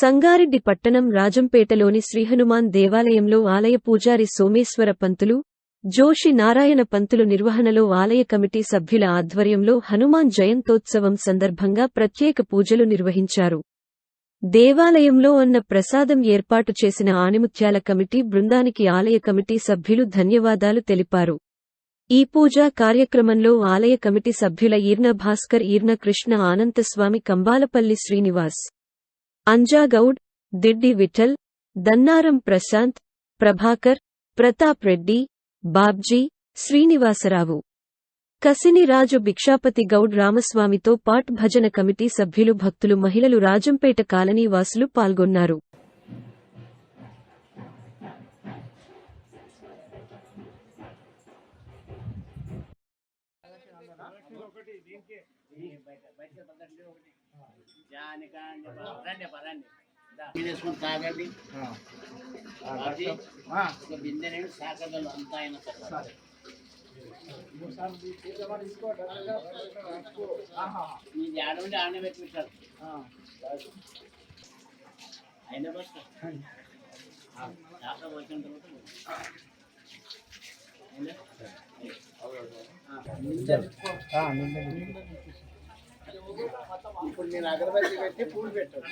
సంగారెడ్డి పట్టణం రాజంపేటలోని శ్రీహనుమాన్ దేవాలయంలో ఆలయ పూజారి సోమేశ్వర పంతులు జోషి నారాయణ పంతులు నిర్వహణలో ఆలయ కమిటీ సభ్యుల ఆధ్వర్యంలో హనుమాన్ జయంతోత్సవం సందర్భంగా ప్రత్యేక పూజలు నిర్వహించారు. దేవాలయంలో అన్న ప్రసాదం ఏర్పాటు చేసిన ఆణిముత్యాల కమిటీ బృందానికి ఆలయ కమిటీ సభ్యులు ధన్యవాదాలు తెలిపారు. ఈ పూజా కార్యక్రమంలో ఆలయ కమిటీ సభ్యుల ఈర్న భాస్కర్ ఈర్న కృష్ణ ఆనంతస్వామి కంబాలపల్లి శ్రీనివాస్ అంజాగౌడ్ దిడ్డి విఠల్ దన్నారం ప్రశాంత్ ప్రభాకర్ ప్రతాప్ రెడ్డి బాబ్జీ శ్రీనివాసరావు. కసినిరాజు భిక్షాపతి గౌడ్ రామస్వామితో పాట్ భజన కమిటీ సభ్యులు భక్తులు మహిళలు రాజంపేట కాలనీ వాసులు పాల్గొన్నారు. తీసుకొని తాగండి అది ఒక బిందె నేను సాగగలను అంత అయిన తర్వాత మీది ఆడ ఉండి ఆడనే పెట్టింటారు అయిన బస్ శాఖ వచ్చిన తర్వాత ఇప్పుడు నేను అగరబత్తి పెట్టి పూలు పెట్టాను.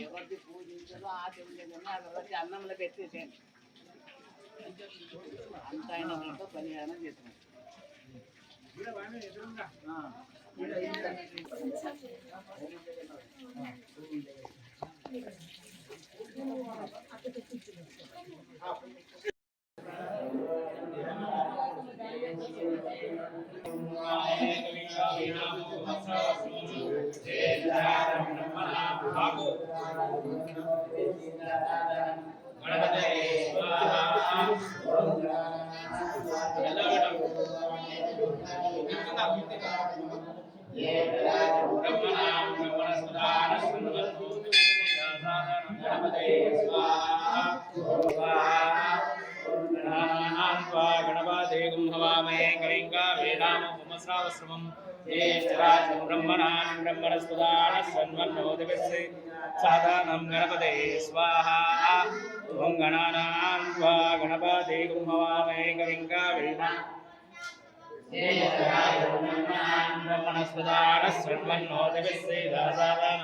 ఎవరిది పూజించాలో ఆ దేవుడు అగరబత్తి అన్నంలో పెట్టేసాను అంత ఆయన తర్వాత పరిహారం చేస్తున్నాం ఆ. గణపాదేగం హవామహే కళింగా వేదామపుమస్రావశ్రమం జ్యేష్ఠరాజం బ్రహ్మణాం బ్రహ్మణస్పదాన సన్మన్నోదివిశ్రీ సాధానం గణపతే స్వాహా ఓం గణానాం స్వా గణపాదేగం హవామహే కళింగా వేదా బ్రహ్మణస్పదాన సన్మన్నోదివిశ్రీ సాధానం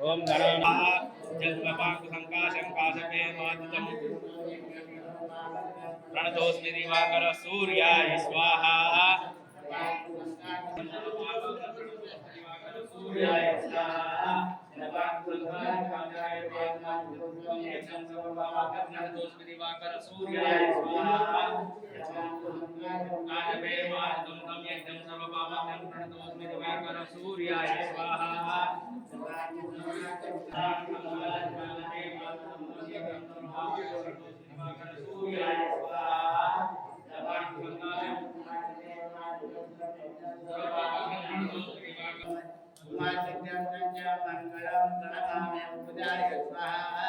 ओम प्रणतोस्मि दिवाकर सूर्याय स्वाहा। सूर्याय स्वाहा। प्रणतोस्मि दिवाकर सूर्याय स्वाहा। सूर्याय स्वाहा। దివాకర సూర్యాయ స్వాహా కాశకే మాదితం తం యజ్ఞం సర్వపాపం ప్రణతోస్మి దివాకర సూర్యాయ స్వాహా మంగళం ప్రణమామి ఉపజాయ స్వాహా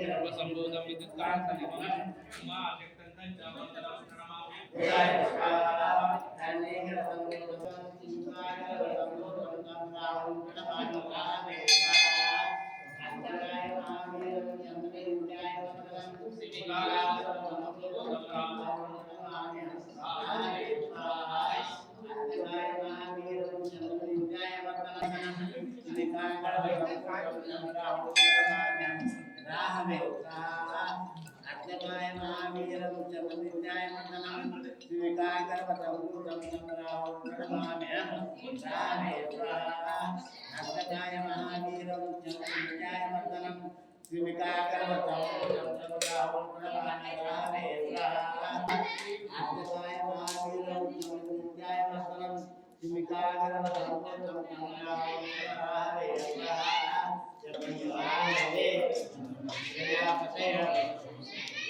సర్వసంభూతం విద్యుత్కాంతనిమం ఉమా వ్యక్తంతం మహావీరం చంద్రవిద్యాయ మండలం శ్రీకాకరవతం రామే అగ్నమాయ మహావీరం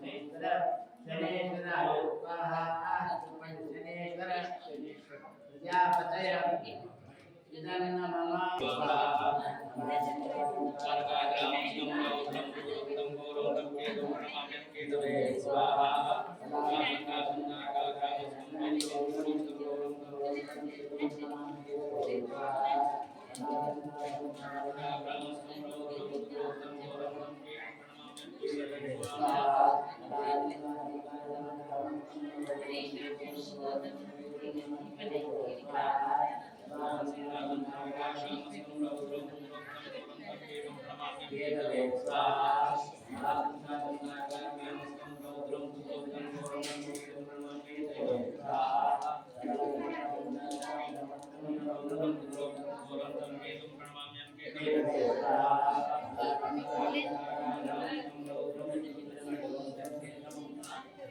శనేశ్వర రామే శనేశ్వర శనేశ్వరాయ స్వాహ నీలాంజన శనేశ్వర శనేశ్వరాయ స్వాహ నీలాంజన భాగవతం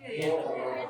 Yeah.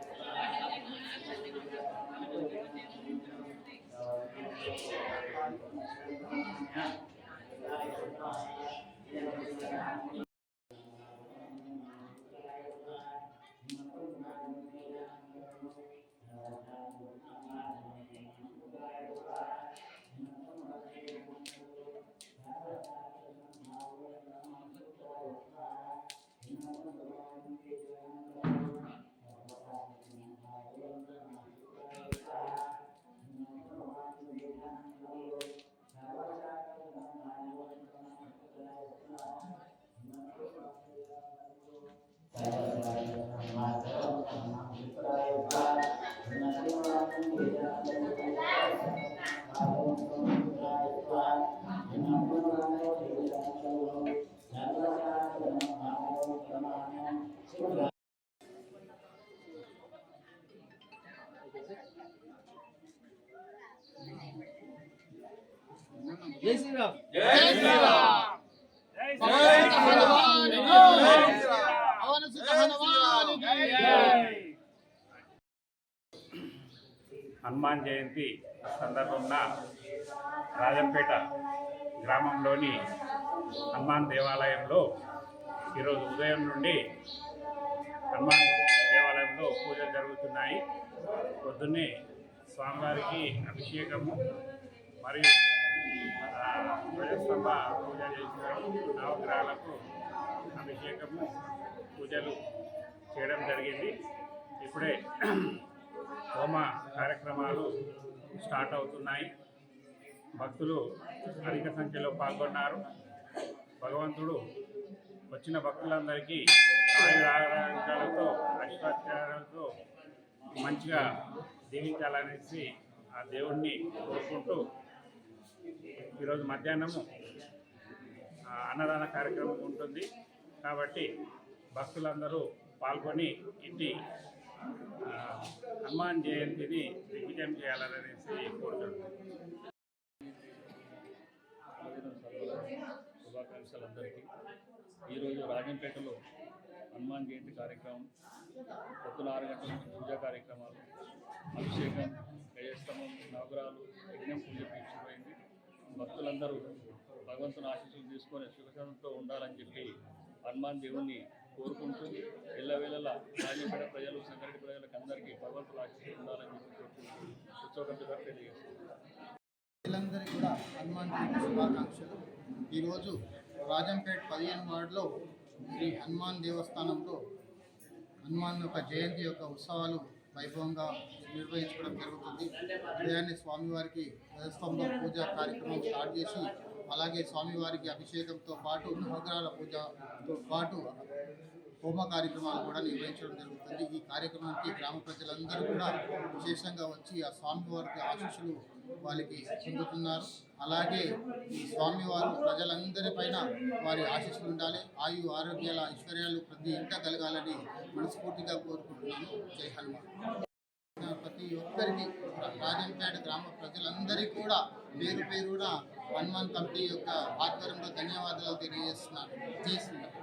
జై శ్రీరామ్. హనుమాన్ జయంతి సందర్భంగా రాజంపేట గ్రామంలోని హనుమాన్ దేవాలయంలో ఈరోజు ఉదయం నుండి హనుమాన్ దేవాలయంలో పూజలు జరుగుతున్నాయి. పొద్దున్నే స్వామివారికి అభిషేకము మరియు ఆ, ధ్వజస్తంభ పూజ చేశారు నవగ్రహాలకు అభిషేకము పూజలు చేయడం జరిగింది. ఇప్పుడే హోమ కార్యక్రమాలు స్టార్ట్ అవుతున్నాయి. భక్తులు అధిక సంఖ్యలో పాల్గొన్నారు. భగవంతుడు వచ్చిన భక్తులందరికీ ఆయుర ఆరోగ్యాలతో ఐశ్వర్యాలతో మంచిగా జీవించాలనేసి ఆ దేవుణ్ణి కోరుకుంటూ ఈరోజు మధ్యాహ్నము అన్నదాన కార్యక్రమం ఉంటుంది. కాబట్టి భక్తులందరూ పాల్గొని ఇంటి హనుమాన్ జయంతిని దిగ్విజయం చేయాలనేసి కోరుతున్నాను శుభాకాంక్షలు అందరికీ ఈరోజు రాజంపేటలో హనుమాన్ జయంతి కార్యక్రమం పొద్దున ఆరు గంటల నుంచి పూజా కార్యక్రమాలు అభిషేకం గజస్తంభం నవగ్రహాలు యజ్ఞం పూజ భక్తులందరూ భగవంతుని ఆశీస్సులు తీసుకొని సుఖశాంతితో ఉండాలని చెప్పి హనుమాన్ దేవుణ్ణి కోరుకుంటూ ఎల్లవేళలా రాజంపేట ప్రజలు సంగారెడ్డి ప్రజలకు అందరికీ భగవంతులు ఆశీస్సులు ఉండాలని చెప్పి కోరుకుంటూ ఉత్సవకర్తగా ప్రజలందరికీ కూడా హనుమాన్ దేవుని శుభాకాంక్షలు. ఈరోజు రాజంపేట పదిహేను వార్డులో శ్రీ హనుమాన్ దేవస్థానంలో హనుమాన్ యొక్క జయంతి యొక్క ఉత్సవాలు వైభవంగా నిర్వహించడం జరుగుతుంది. ఉదయాన్నే స్వామివారికి ధ్వజస్తంభ పూజ కార్యక్రమం స్టార్ట్ చేసి అలాగే స్వామివారికి అభిషేకంతో పాటు నవగ్రహాల పూజతో పాటు హోమ కార్యక్రమాలు కూడా నిర్వహించడం జరుగుతుంది. ఈ కార్యక్రమానికి గ్రామ ప్రజలందరూ కూడా విశేషంగా వచ్చి ఆ స్వామివారికి ఆశీస్సులు వాళ్ళకి చెందుతున్నారు అలాగే ఈ స్వామివారు ప్రజలందరిపైన వారి ఆశీస్సులు ఉండాలి. ఆయు ఆరోగ్యాల ఐశ్వర్యాలు ప్రతి ఇంట కలగాలని మనస్ఫూర్తిగా కోరుకుంటున్నాను. జై హనుమాన్. ప్రతి ఒక్కరికి రాజంపేట గ్రామ ప్రజలందరికీ కూడా పేరు పేరున హనుమాన్ కమిటీ యొక్క ఆధ్వర్యంలో ధన్యవాదాలు తెలియజేస్తున్నాను. చేస్తున్నాను